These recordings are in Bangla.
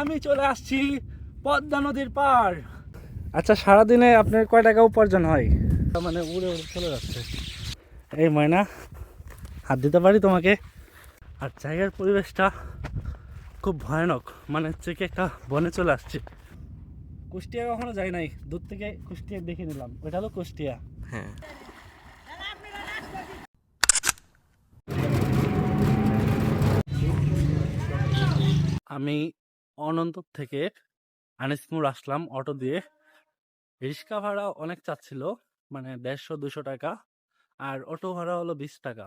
আমি চলে আসছি পদ্মা নদীর পার আচ্ছা সারাদিনে আপনার কয় টাকা উপার্জন হয়? মানে উড়ে উড়ে চলে যাচ্ছে। এই ময়না হাত দিতে পারি তোমাকে? আর জায়গার পরিবেশটা খুব ভয়ানক। মানে হচ্ছে কি একটা বনে চলে আসছে। কুষ্টিয়া কখনো যাই নাই? দূর থেকে কুষ্টিয়া দেখে নিলাম। ওটা হলো কুষ্টিয়া। হ্যাঁ। আমি অনন্ত থেকে আনিসমুর আসলাম অটো দিয়ে। রিক্সা ভাড়া অনেক চাচ্ছিল মানে দেড়শো, দুশো টাকা। আর অটো ভাড়া হলো বিশ টাকা।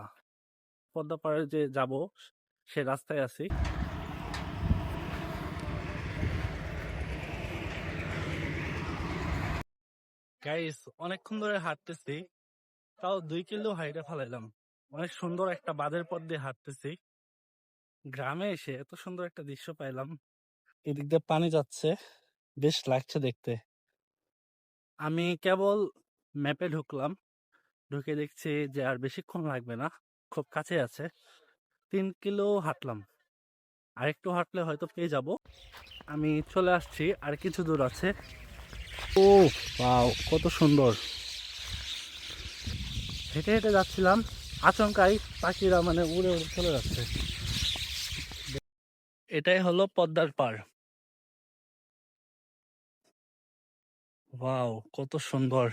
পদ্মাপাড়ে যে যাব, সে রাস্তায় আছি। গাইস অনেকক্ষণ ধরে হাঁটতেছি। তাও দুই কিলো হাইটে ফেলাইলাম। অনেক সুন্দর একটা বাঁধের পথ দিয়ে হাঁটতেছি। গ্রামে এসে এত সুন্দর একটা দৃশ্য পাইলাম। এদিক দিয়ে পানি যাচ্ছে। বেশ লাগছে দেখতে। আমি কেবল ম্যাপে ঢুকলাম। ঢুকে দেখছি যে আর বেশিক্ষণ লাগবে না। খুব কাছে আছে। তিন কিলো হাঁটলাম। আরেকটু হাঁটলে হয়তো পেয়ে যাব। আমি চলে আসছি। আর কিছু দূর আছে। ও বাও কত সুন্দর। হেঁটে হেঁটে যাচ্ছিলাম। আচমকাই পাখিরা মানে উড়ে উড়ে চলে যাচ্ছে। এটাই হলো পদ্মার পার ওয়াও, কত সুন্দর।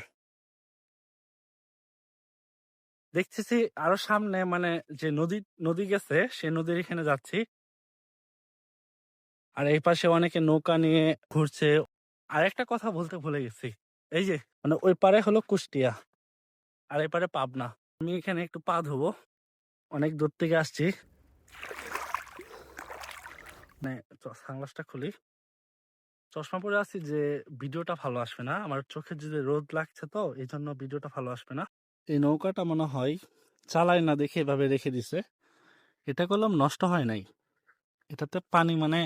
দেখতেছি আরও সামনে মানে যে নদী নদী গেছে, সে নদীর এখানে যাচ্ছি। আর এই পাশে অনেকে নৌকা নিয়ে ঘুরছে। আর একটা কথা বলতে ভুলে গেছি। এই যে মানে ওই পারে হলো কুষ্টিয়া, আর এই পারে পাবনা। আমি এখানে একটু পা ধোবো। অনেক দূর থেকে আসছি। মানে সানগ্লাসটা খুলি। চশমা পরে আছি যে, ভিডিওটা ভালো আসবে না। আমার চোখে যদি রোদ লাগছে তো এই জন্য ভিডিওটা ভালো আসবে না। এই নৌকাটা মনে হয় চালায় না দেখে এভাবে রেখে দিছে। এটা করলাম নষ্ট হয় নাই। এটাতে পানি মানে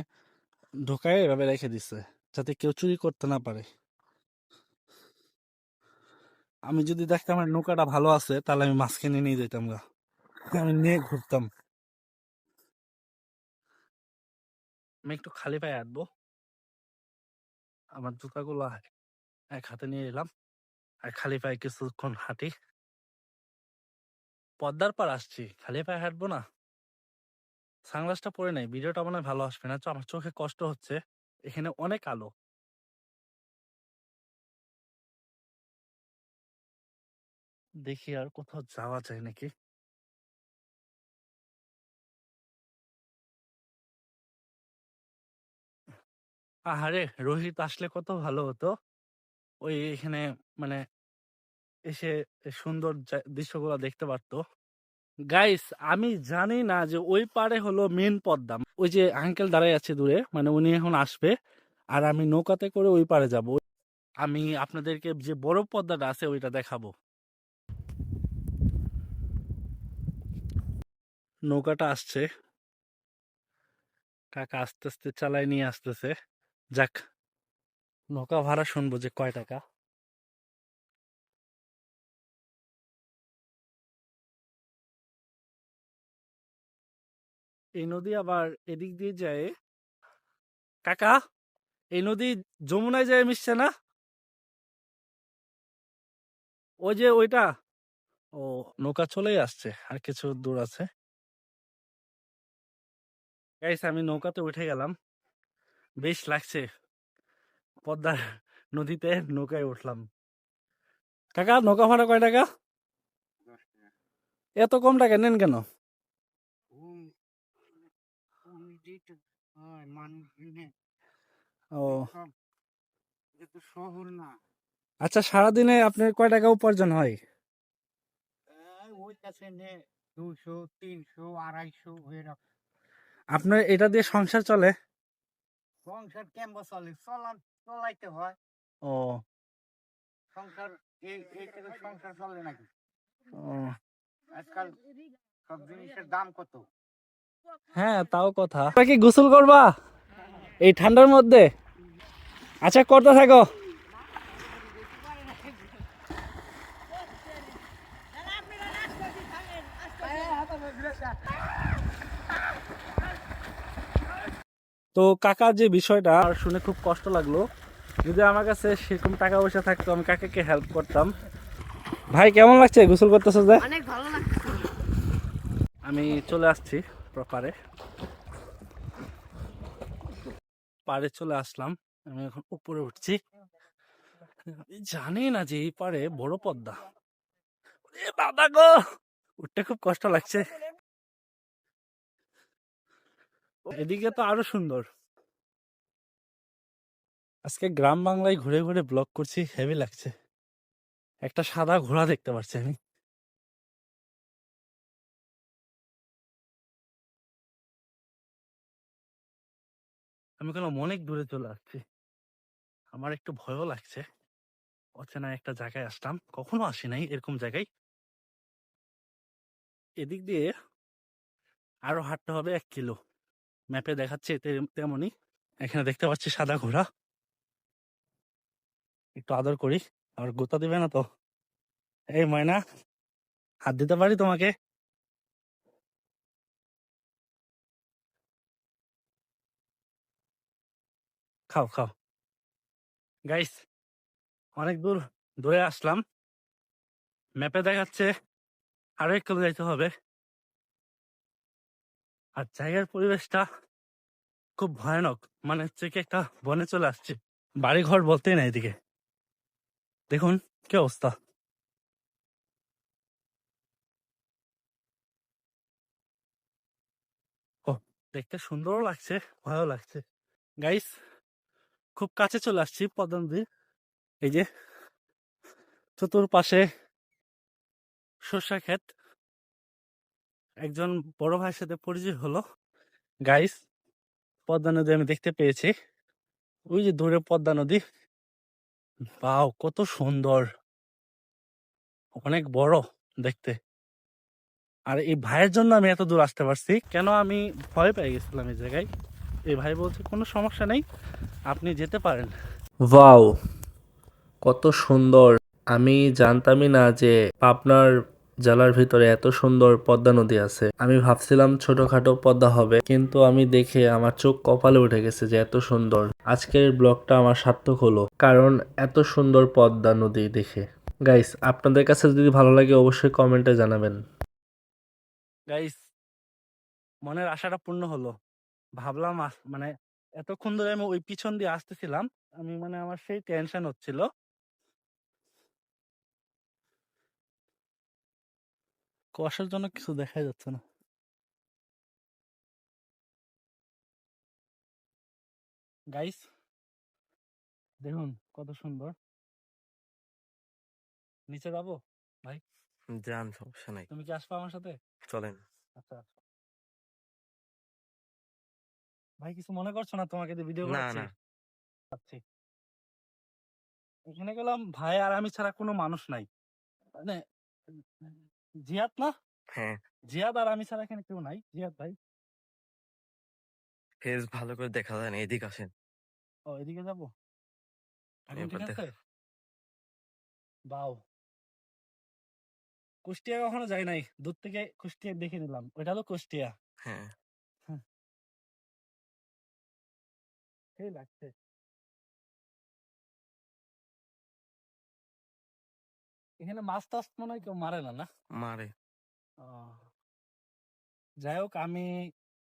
ঢোকায় এভাবে রেখে দিছে, যাতে কেউ চুরি করতে না পারে। আমি যদি দেখতাম আমার নৌকাটা ভালো আছে, তাহলে আমি মাছ কিনে নিয়ে যেতাম গা। আমি নিয়ে ঘুরতাম। আমি একটু খালি পায়ে হাঁটবো। আমার জুতাগুলো এক হাতে নিয়ে এলাম আর খালি পায়ে কিছুক্ষণ হাঁটি। পদ্মার পার আসছি, খালি পায়ে হাঁটবো না। সানগ্লাসটা পরে নাই, ভিডিওটা মনে ভালো আসবে না। আমার চোখে কষ্ট হচ্ছে। এখানে অনেক আলো। দেখি আর কোথাও যাওয়া যায় নাকি? আহারে! রোহিত আসলে কত ভালো হতো। ওই এখানে মানে এসে সুন্দর জা- দৃশ্যগুলো দেখতে পারতো। গাইস আমি জানি না যে ওই পারে হলো মেন পদ্মা। ওই যে আঙ্কেল দাঁড়াই আছে দূরে মানে উনি এখন আসবে। আর আমি নৌকাতে করে ওই পারে যাব। আমি আপনাদেরকে যে বড় পদ্মাটা আছে ওইটা দেখাবো। নৌকাটা আসছে। কাকা আস্তে আস্তে চালাই নিয়ে আসতেছে। যাক, নৌকা ভাড়া শুনব যে কয় টাকা। এই নদী আবার এদিক দিয়ে যায়। কাকা, এই নদী যমুনায় যায় মিশছে না? ওই যে ওইটা? ও, নৌকা চলেই আসছে, আর কিছু দূর আছে। আমি নৌকাতে উঠে গেলাম। বেশ লাগছে। পদ্মার নদীতে নৌকায় উঠলাম। কাকা নৌকা ভাড়া কয় টাকা? এত কম টাকা নেন কেন? ও। আচ্ছা সারাদিনে আপনার কয় টাকা উপার্জন হয়? দুশো তিনশো আড়াইশো আপনার এটা দিয়ে সংসার চলে? সংসার কেমন চলে? চলান চলাইতে হয়। ও। সংসার এই এই থেকে সংসার চলে নাকি? ও। আজকাল সব জিনিসের দাম কত? হ্যাঁ তাও কথা। তোমরা কি গোসল করবা? এই ঠান্ডার মধ্যে? আচ্ছা করতে থাকো। তো কাকার যে বিষয়টা আর শুনে খুব কষ্ট লাগল। যদি আমার কাছে সেরকম টাকা পয়সা থাকতো আমি কাকাকে হেল্প করতাম। ভাই কেমন লাগছে? গোসল করতেছো যে? অনেক ভালো লাগছে। আমি চলে আসছি প্রপারে পারে চলে আসলাম। আমি এখন উপরে উঠছি। জানি না যে এই পারে বড় পদ্মা। বাবা গো! উঠতে খুব কষ্ট লাগছে। এদিকে তো আরও সুন্দর। আজকে গ্রাম বাংলায় ঘুরে ঘুরে ব্লগ করছি হেভি লাগছে। একটা সাদা ঘোড়া দেখতে পাচ্ছি আমি। আমি কোনো অনেক দূরে চলে আসছি। আমার একটু ভয়ও লাগছে। অচেনা একটা জায়গায় আসলাম। কখনো আসি নাই এরকম জায়গায়। এদিক দিয়ে আরও হাঁটতে হবে এক কিলো। ম্যাপে দেখাচ্ছে তেমনই। এখানে দেখতে পাচ্ছি সাদা ঘোড়া। একটু আদর করি। আর গোতা দিবে না তো। এই ময়না, হাত দিতে পারি তোমাকে? খাও খাও। গাইস অনেক দূর, দূরে আসলাম। ম্যাপে দেখাচ্ছে আরও এক কিলো যাইতে হবে। আর জায়গার পরিবেশটা খুব ভয়ানক। মানে হচ্ছে কি একটা বনে চলে আসছে। বাড়ি ঘর বলতেই না এদিকে। দেখুন কি অবস্থা। ও দেখতে সুন্দরও লাগছে, ভয়ও লাগছে। গাইস, খুব কাছে চলে আসছি পদ্মা এই যে, চতুর্পাশে সর্ষা ক্ষেত। একজন বড় ভাইয়ের সাথে পরিচয় হলো। গাইস পদ্মা নদী আমি দেখতে পেয়েছি। ওই যে দূরে পদ্মা নদী। বাও কত সুন্দর। অনেক বড় দেখতে। আর এই ভাইয়ের জন্য আমি এত দূর আসতে পারছি। কেন আমি ভয় পেয়ে গেছিলাম এই জায়গায়? এই ভাই বলছে, কোনো সমস্যা নেই। আপনি যেতে পারেন। ওয়াও কত সুন্দর। আমি জানতামই না যে পাবনার জেলার ভিতরে এত সুন্দর পদ্মা নদী আছে। আমি ভাবছিলাম ছোটখাটো পদ্মা হবে, কিন্তু আমি দেখে আমার চোখ কপালে উঠে গেছে যে এত সুন্দর। আজকের ব্লগটা আমার সার্থক হলো, কারণ এত সুন্দর পদ্মা নদী দেখে। গাইস আপনাদের কাছে যদি ভালো লাগে অবশ্যই কমেন্টে জানাবেন। গাইস মনের আশাটা পূর্ণ হলো। ভাবলাম মানে এতক্ষণ ধরে আমি ওই পিছন দিয়ে আসতেছিলাম, আমি মানে আমার সেই টেনশন হচ্ছিল। কুয়াশার জন্য কিছু দেখা যাচ্ছে না। গাইস দেখুন কত সুন্দর। নিচে যাব? ভাই? যান সমস্যা নাই। তুমি কি আসবে আমার সাথে? চলেন। আচ্ছা ভাই কিছু মনে করছ না তোমাকে যে ভিডিও না, করছি না। আচ্ছা। এখানে গেলাম ভাই আর আমি ছাড়া কোনো মানুষ নাই। মানে জিয়াদ না? হ্যাঁ। জিয়াদ আর আমি ছাড়া এখানে কেউ নাই। জিয়াদ ভাই। ফেস ভালো করে দেখা যায় না এদিক আসেন। ও এদিকে যাব? এখন ঠিক আছে? বাও। কুষ্টিয়া কখনো যাই নাই? দূর থেকে কুষ্টিয়া দেখে নিলাম। ওইটা হলো কুষ্টিয়া। হ্যাঁ। সেই লাগছে। এখানে মাছ টাছ মনে হয় কেউ মারে না না? মারে। যাই হোক আমি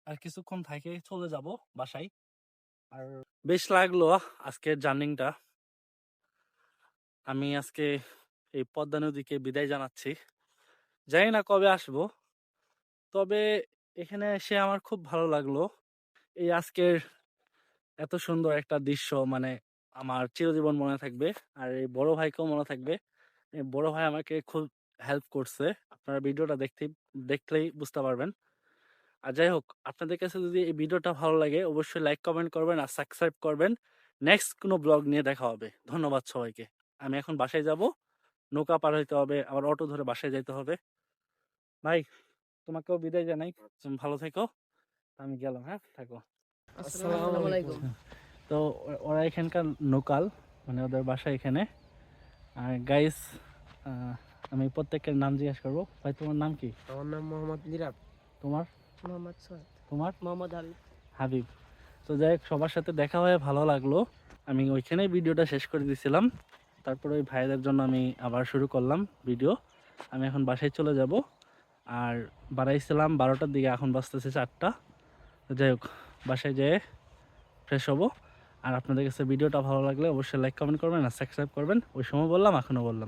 আর কিছুক্ষণ থেকে চলে যাব বাসায়। আর বেশ লাগল আজকের জার্নিংটা। আমি আজকে এই পদ্মা নদীকে বিদায় জানাচ্ছি। জানি না কবে আসব তবে এখানে এসে আমার খুব ভালো লাগল। এই আজকের এত সুন্দর একটা দৃশ্য মানে আমার চিরজীবন মনে থাকবে আর এই বড় ভাইকেও মনে থাকবে। বড় ভাই আমাকে খুব হেল্প করছে। আপনারা ভিডিওটা দেখতে দেখলেই বুঝতে পারবেন। আর যাই হোক আপনাদের কাছে যদি এই ভিডিওটা ভালো লাগে অবশ্যই লাইক কমেন্ট করবেন আর সাবস্ক্রাইব করবেন। নেক্সট কোনো ব্লগ নিয়ে দেখা হবে। ধন্যবাদ সবাইকে। আমি এখন বাসায় যাব। নৌকা পার হইতে হবে আবার অটো ধরে বাসায় যেতে হবে। ভাই তোমাকেও বিদায় জানাই। তুমি ভালো থেকো। আমি গেলাম হ্যাঁ? থাকো। আসসালামু আলাইকুম। তো ওরা এখানকার লোকাল মানে ওদের বাসা এখানে। আর গাইস আমি প্রত্যেকের নাম জিজ্ঞেস করব। ভাই তোমার নাম কি? আমার নাম মোহাম্মদ লিরাব তোমার? মোহাম্মদ সোহাদ তোমার? মোহাম্মদ হাবিব। হাবিব। তো যাই হোক সবার সাথে দেখা হয়ে ভালো লাগল। আমি ওইখানেই ভিডিওটা শেষ করে দিয়েছিলাম তারপরে ওই ভাইদের জন্য আমি আবার শুরু করলাম ভিডিও। আমি এখন বাসায় চলে যাব। আর বাড়াইছিলাম বারোটার দিকে এখন বাজতেছে চারটা। তো যাই হোক বাসায় যেয়ে ফ্রেশ হব। আর আপনাদের কাছে ভিডিওটা ভালো লাগলে অবশ্যই লাইক কমেন্ট করবেন আর সাবস্ক্রাইব করবেন। ওই সময় বললাম, এখনও বললাম।